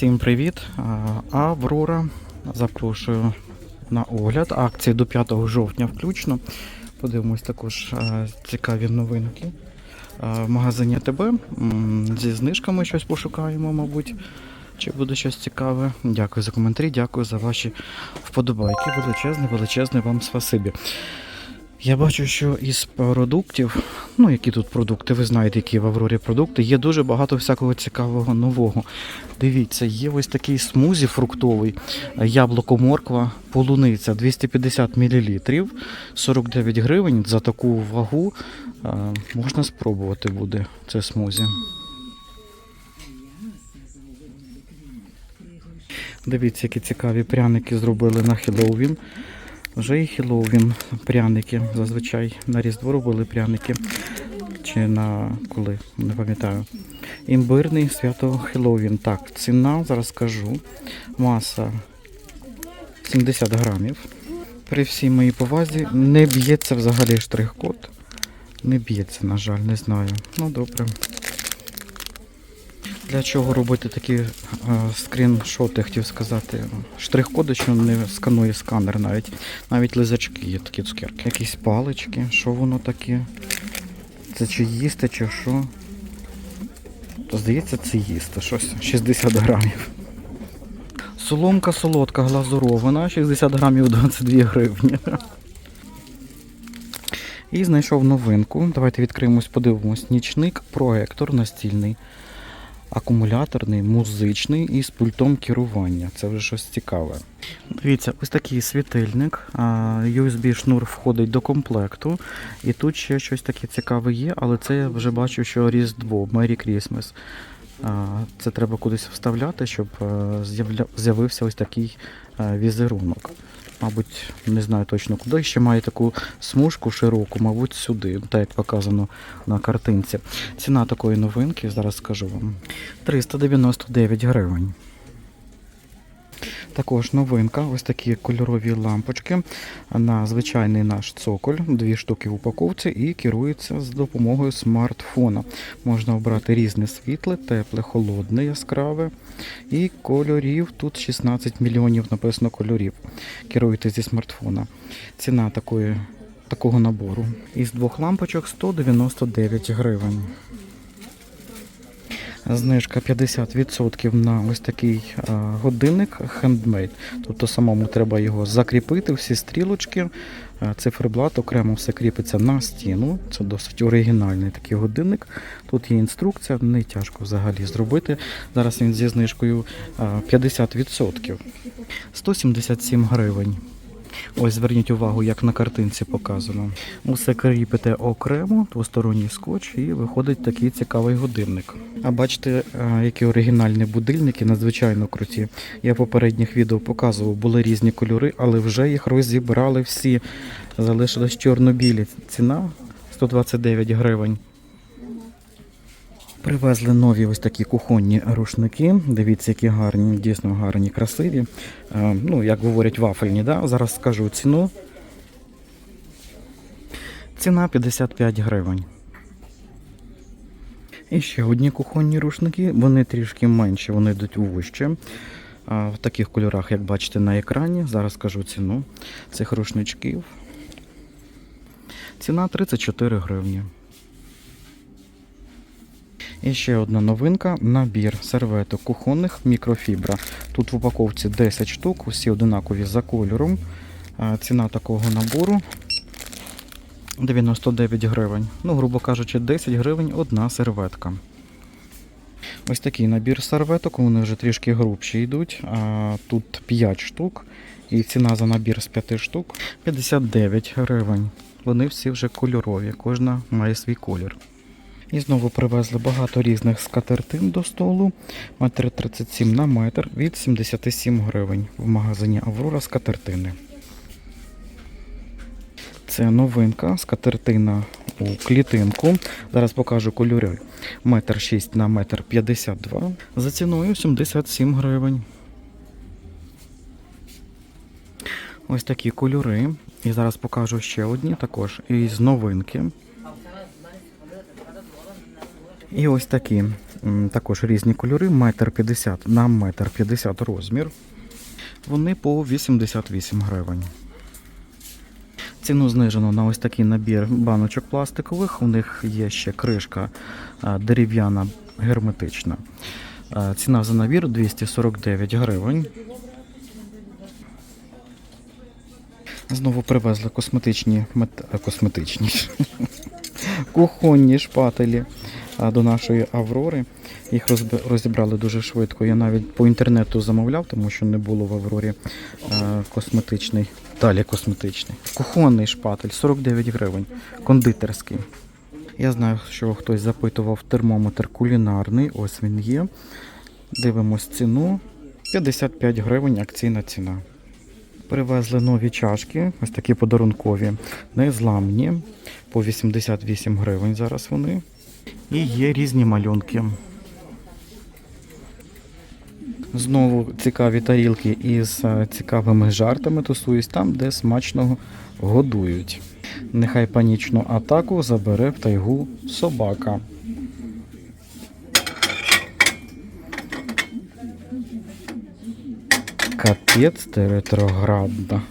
Всім привіт! Аврора. Запрошую на огляд. Акції до 5 жовтня включно. Подивимось також цікаві новинки. В магазині ТБ зі знижками щось пошукаємо, мабуть. Чи буде щось цікаве? Дякую за коментарі, дякую за ваші вподобайки. Величезне, величезне вам спасибі. Я бачу, що із продуктів, ну які тут продукти, ви знаєте, які в Аврорі продукти, є дуже багато всякого цікавого нового. Дивіться, є ось такий смузі фруктовий, е, яблуко, морква, полуниця 250 мл, 49 гривень за таку вагу. е, Можна спробувати буде це смузі. Дивіться, які цікаві пряники зробили на Хеллоуін. Вже і Хеллоуін пряники. Зазвичай на Різдво робили пряники. Чи на коли, не пам'ятаю. Імбирний свято Хеллоуін. Так, ціна, зараз скажу. Маса 70 грамів. При всій моїй повазі не б'ється взагалі штрих-код. Не б'ється, на жаль, не знаю. Ну добре. Для чого робити такі е, скріншоти, хотів сказати. Штрих-коди, що не сканує сканер навіть. Навіть лизачки є такі цукерки. Якісь палички, що воно таке? Це чи їсти, чи що? Здається, це їсти. Щось 60 грамів. Соломка солодка глазурована, 60 грамів 22 гривні. І знайшов новинку. Давайте відкриємось, подивимось. Нічник, проектор настільний акумуляторний, музичний і з пультом керування. Це вже щось цікаве. Дивіться, ось такий світильник. USB-шнур входить до комплекту. І тут ще щось таке цікаве є, але це я вже бачу, що Різдво, Merry Christmas. Це треба кудись вставляти, щоб е, з'явився ось такий е, візерунок. Мабуть, не знаю точно куди. Ще має таку смужку широку, мабуть, сюди, так як показано на картинці. Ціна такої новинки, зараз скажу вам. 399 гривень. Також новинка, ось такі кольорові лампочки на звичайний наш цоколь, дві штуки в упаковці і керуються з допомогою смартфона. Можна обрати різне світле, тепле, холодне, яскраве. І кольорів тут 16 мільйонів написано кольорів. Керуєте зі смартфона. Ціна такої, такого набору. Із двох лампочок 199 гривень. Знижка 50% на ось такий а, годинник хендмейд. Тобто самому треба його закріпити, всі стрілочки, а, циферблат окремо все кріпиться на стіну. Це досить оригінальний такий годинник. Тут є інструкція, не тяжко взагалі зробити. Зараз він зі знижкою 50%. 177 гривень. Ось зверніть увагу, як на картинці показано. Усе кріпите окремо, двосторонній скотч, і виходить такий цікавий годинник. А бачите, е, які оригінальні будильники, надзвичайно круті. Я в попередніх відео показував, були різні кольори, але вже їх розібрали всі. Залишилось чорно-білі. Ціна 129 гривень. Привезли нові ось такі кухонні рушники. Дивіться, які гарні, дійсно гарні, красиві. Е, ну, як говорять, вафельні. Да? Зараз скажу ціну. Ціна 55 гривень. І ще одні кухонні рушники, вони трішки менші, вони йдуть вужче. А, В таких кольорах, як бачите на екрані. Зараз скажу ціну цих рушничків. Ціна 34 гривні. І ще одна новинка набір серветок кухонних мікрофібра. Тут в упаковці 10 штук, усі одинакові за кольором. Ціна такого набору 99 гривень. Ну, грубо кажучи, 10 гривень одна серветка. Ось такий набір серветок, вони вже трішки грубші йдуть. Тут 5 штук. І ціна за набір з 5 штук 59 гривень. Вони всі вже кольорові, кожна має свій колір. І знову привезли багато різних скатертин до столу. Метр 37 на метр від 77 гривень в магазині Аврора скатертини. Це новинка, скатертина у клітинку. Зараз покажу кольори. Метр 6 на метр 52 за ціною 77 гривень. Ось такі кольори. І зараз покажу ще одні також із новинки. І ось такі Також різні кольори, метр 50 на метр 50 розмір. Вони по 88 гривень. Ціну знижено на ось такий набір баночок пластикових. У них є ще кришка дерев'яна герметична. Ціна за набір 249 гривень. Знову привезли косметичні мет... косметичні кухонні шпателі до нашої Аврори. Їх розібрали дуже швидко. Я навіть по інтернету замовляв, тому що не було в Аврорі е, косметичний. Далі косметичний. Кухонний шпатель 49 гривень, кондитерський. Я знаю, що хтось запитував термометр кулінарний. Ось він є. Дивимось ціну. 55 гривень акційна ціна. Привезли нові чашки, ось такі подарункові, незламні, по 88 гривень зараз вони. І є різні малюнки. Знову цікаві тарілки із е, цікавими жартами тусуюсь там, де смачно годують. Нехай панічну атаку забере в тайгу собака. Капець ретроградна.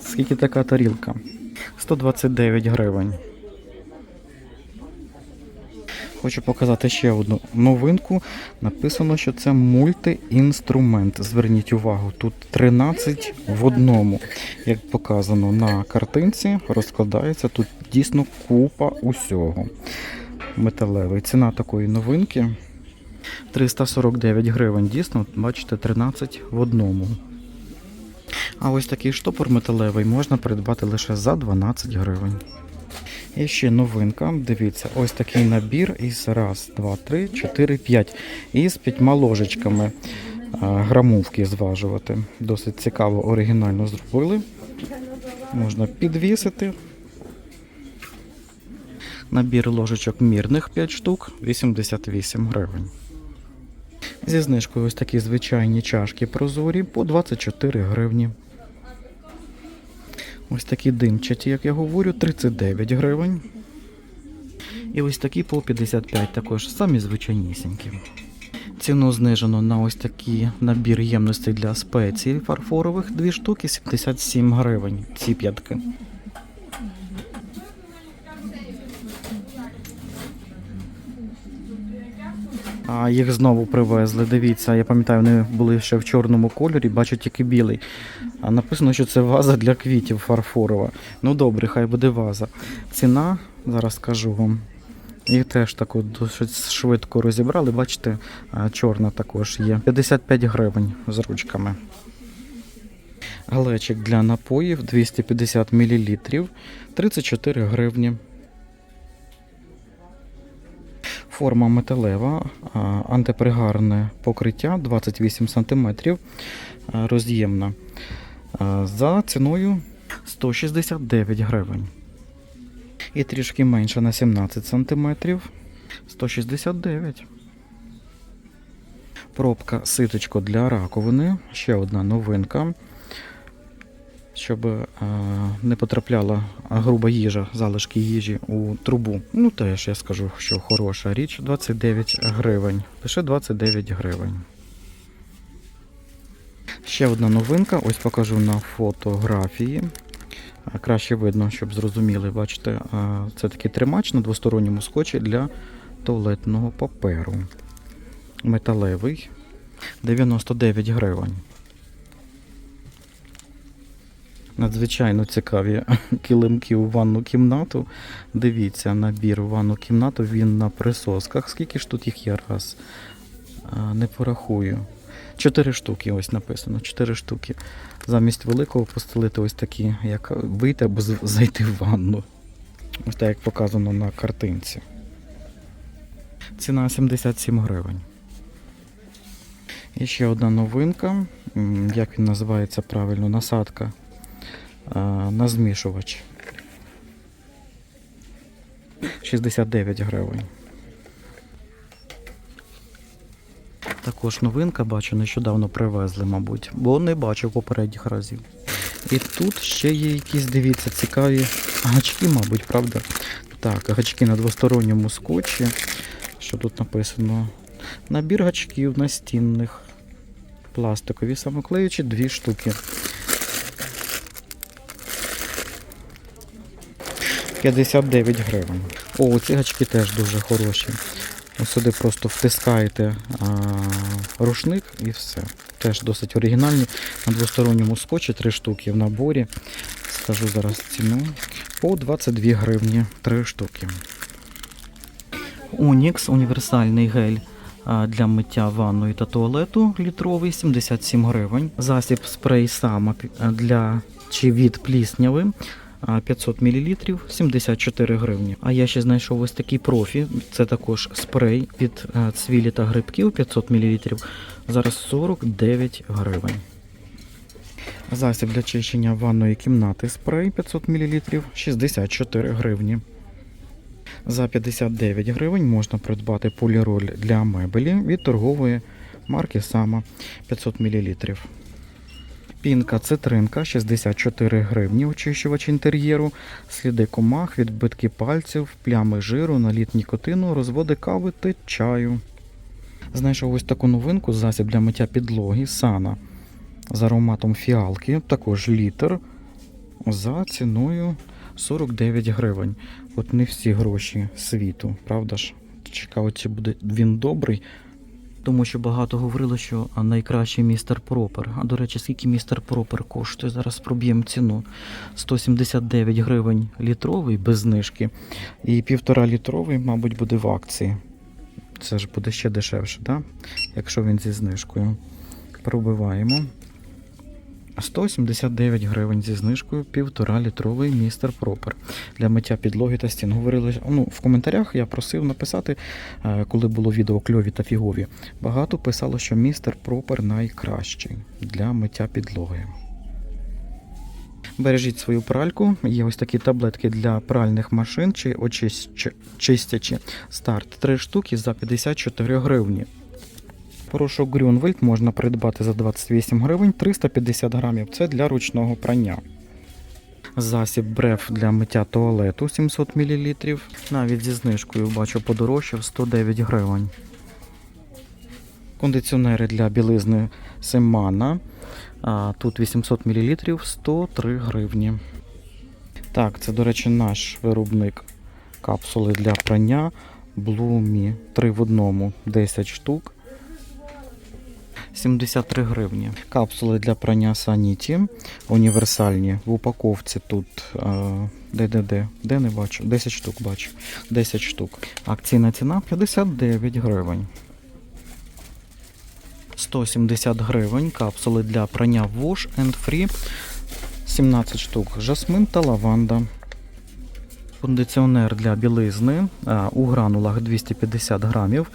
Скільки така тарілка? 129 гривень. Хочу показати ще одну новинку. Написано, що це мультиінструмент. Зверніть увагу, тут 13 в одному. Як показано на картинці, розкладається тут дійсно купа усього. Металевий. Ціна такої новинки 349 гривень. Дійсно, бачите, 13 в одному. А ось такий штопор металевий можна придбати лише за 12 гривень. І ще новинка. Дивіться, ось такий набір із раз, два, три, чотири, п'ять. І з п'ятьма ложечками грамовки зважувати. Досить цікаво, оригінально зробили. Можна підвісити. Набір ложечок мірних 5 штук, 88 гривень. Зі знижкою ось такі звичайні чашки прозорі по 24 гривні. Ось такі димчаті, як я говорю, 39 гривень. І ось такі по 55 також, самі звичайнісінькі. Ціну знижено на ось такий набір ємностей для спецій фарфорових, дві штуки 77 гривень. Ці п'ятки. А їх знову привезли. Дивіться, я пам'ятаю, вони були ще в чорному кольорі, бачу тільки білий. А написано, що це ваза для квітів фарфорова. Ну добре, хай буде ваза. Ціна, зараз скажу вам. Їх теж таку досить швидко розібрали. Бачите, чорна також є. 55 гривень з ручками. Глечик для напоїв 250 мл, 34 гривні. Форма металева, антипригарне покриття 28 см, роз'ємна. За ціною 169 гривень. І трішки менше на 17 см. 169. Пробка ситочко для раковини. Ще одна новинка. Щоб е, не потрапляла груба їжа, залишки їжі у трубу. Ну, теж я скажу, що хороша річ. 29 гривень. Лише 29 гривень. Ще одна новинка. Ось покажу на фотографії. Краще видно, щоб зрозуміли. Бачите, це такий тримач на двосторонньому скотчі для туалетного паперу. Металевий. 99 гривень. Надзвичайно цікаві килимки у ванну кімнату. Дивіться, набір у ванну кімнату, він на присосках. Скільки ж тут їх є раз? Не порахую. Чотири штуки, ось написано. Чотири штуки. Замість великого постелити ось такі, як вийти або зайти в ванну. Ось так, як показано на картинці. Ціна 77 гривень. І ще одна новинка. Як він називається правильно? Насадка на змішувач. 69 гривень. Також новинка, бачу, нещодавно привезли, мабуть, бо не бачив попередніх разів. І тут ще є якісь, дивіться, цікаві гачки, мабуть, правда? Так, гачки на двосторонньому скотчі. Що тут написано? Набір гачків настінних. Пластикові самоклеючі дві штуки. 59 гривень. О, ці гачки теж дуже хороші. Ось Сюди просто втискаєте а, рушник і все. Теж досить оригінальні. На двосторонньому скотчі три штуки в наборі. Скажу зараз ціну. По 22 гривні три штуки. Унікс універсальний гель для миття ванної та туалету літровий 77 гривень. Засіб спрей сама для чи від плісняви а, 500 мл 74 гривні. А я ще знайшов ось такий профі. Це також спрей від цвілі та грибків 500 мл. Зараз 49 гривень. Засіб для чищення ванної кімнати спрей 500 мл 64 гривні. За 59 гривень можна придбати поліроль для мебелі від торгової марки Сама 500 мл. Пінка цитринка 64 гривні, очищувач інтер'єру, сліди комах, відбитки пальців, плями жиру, наліт нікотину, розводи кави та чаю. Знайшов ось таку новинку засіб для миття підлоги Сана з ароматом фіалки, також літр за ціною 49 гривень. От не всі гроші світу, правда ж? Цікаво, чи буде він добрий. Тому що багато говорили, що найкращий містер Пропер. А до речі, скільки містер Пропер коштує? Зараз проб'ємо ціну. 179 гривень літровий без знижки. І півтора літровий, мабуть, буде в акції. Це ж буде ще дешевше, да? якщо він зі знижкою. Пробиваємо. 179 гривень зі знижкою, півтора літровий містер Пропер для миття підлоги та стін. Говорили, ну, в коментарях я просив написати, е, коли було відео кльові та фігові. Багато писало, що містер Пропер найкращий для миття підлоги. Бережіть свою пральку. Є ось такі таблетки для пральних машин чи очищ- чистячі. Старт 3 штуки за 54 гривні. Порошок Грюнвельд можна придбати за 28 гривень 350 грамів. Це для ручного прання. Засіб бреф для миття туалету 700 мл. Навіть зі знижкою бачу подорожчав 109 гривень. Кондиціонери для білизни Семана. Тут 800 мл 103 гривні. Так, це, до речі, наш виробник капсули для прання Блумі 3 в одному 10 штук. 73 гривні. Капсули для прання Саніті універсальні. В упаковці тут е, де, де, не бачу. 10 штук бачу. 10 штук. Акційна ціна 59 гривень. 170 гривень. Капсули для прання Wash and Free. 17 штук. Жасмин та лаванда. Кондиціонер для білизни у гранулах 250 грамів.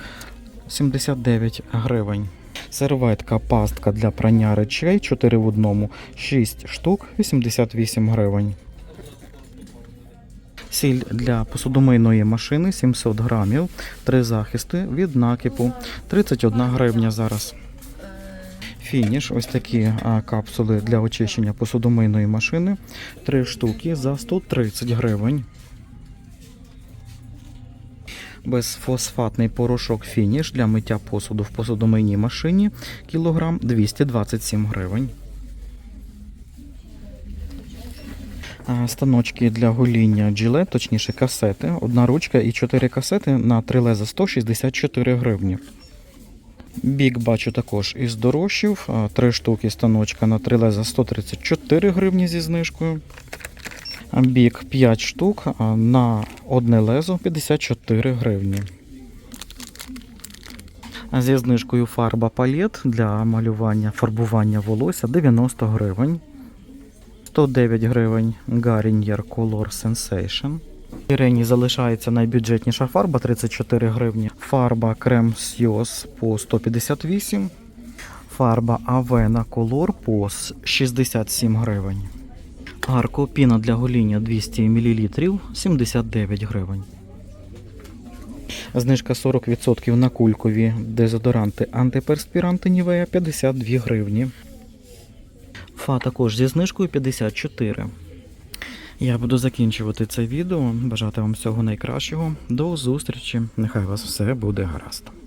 79 гривень. Серветка пастка для прання речей 4 в одному 6 штук 88 гривень. Сіль для посудомийної машини 700 грамів. Три захисти від накипу 31 гривня зараз. Фініш, ось такі капсули для очищення посудомийної машини. 3 штуки за 130 гривень. Безфосфатний порошок фініш для миття посуду в посудомийній машині кілограм 227 гривень. Станочки для гоління Gillette, точніше касети. Одна ручка і 4 касети на 3 леза 164 гривні. Бік бачу також із дорожчів. 3 штуки станочка на 3 леза 134 гривні зі знижкою. Бік 5 штук на одне лезо 54 гривні. Зі знижкою фарба палет для малювання фарбування волосся 90 гривень. 109 гривень Garnier Color Sensation. Ірені залишається найбюджетніша фарба 34 гривні. Фарба крем Сйоз по 158. Фарба Avena Color по 67 гривень. Арко піна для гоління 200 мл 79 гривень. Знижка 40% на кулькові дезодоранти антиперспіранти Нівея 52 гривні. Фа також зі знижкою 54. Я буду закінчувати це відео. Бажати вам всього найкращого. До зустрічі. Нехай вас все буде гаразд.